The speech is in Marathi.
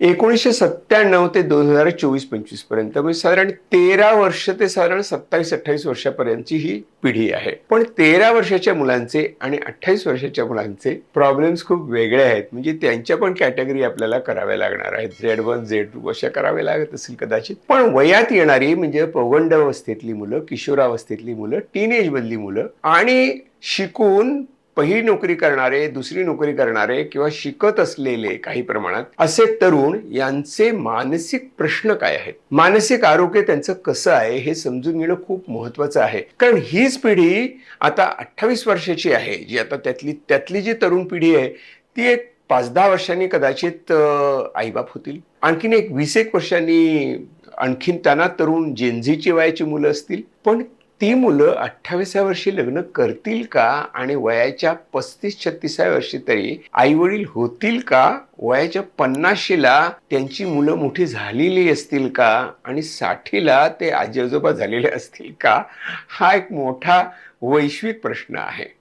एकोणीसशे सत्त्याण्णव ते दोन हजार चोवीस पंचवीसपर्यंत. म्हणजे साधारण तेरा वर्ष ते साधारण सत्तावीस अठ्ठावीस वर्षापर्यंतची ही पिढी आहे. पण तेरा वर्षाच्या मुलांचे आणि अठ्ठावीस वर्षाच्या मुलांचे प्रॉब्लेम्स खूप वेगळे आहेत. म्हणजे त्यांच्या पण कॅटेगरी आपल्याला कराव्या लागणार आहेत. झेड वन झेड टू अशा कराव्या लागत असतील कदाचित. पण वयात येणारी म्हणजे पौगंडावस्थेतली मुलं किशोरावस्थेतली मुलं टीनेज मधली मुलं आणि शिकून पहिली नोकरी करणारे दुसरी नोकरी करणारे किंवा शिकत असलेले काही प्रमाणात असे तरुण यांचे मानसिक प्रश्न काय आहेत? मानसिक आरोग्य त्यांचं कसं आहे हे समजून घेणं खूप महत्वाचं आहे. कारण हीच पिढी आता अठ्ठावीस वर्षाची आहे जी आता त्यातली त्यातली जी तरुण पिढी आहे ती एक पाच दहा वर्षांनी कदाचित आईबाप होतील. आणखीन एक वीस एक वर्षांनी आणखीन त्यांना तरुण जेनझीची वयाची मुलं असतील. पण ती मुलं अठ्ठावीसाव्या वर्षी लग्न करतील का? आणि वयाच्या पस्तीस छत्तीसाव्या वर्षी तरी आई वडील होतील का? वयाच्या पन्नाशीला त्यांची मुलं मोठी झालेली असतील का? आणि साठीला ते आजी आजोबा झालेले असतील का? हा एक मोठा वैश्विक प्रश्न आहे.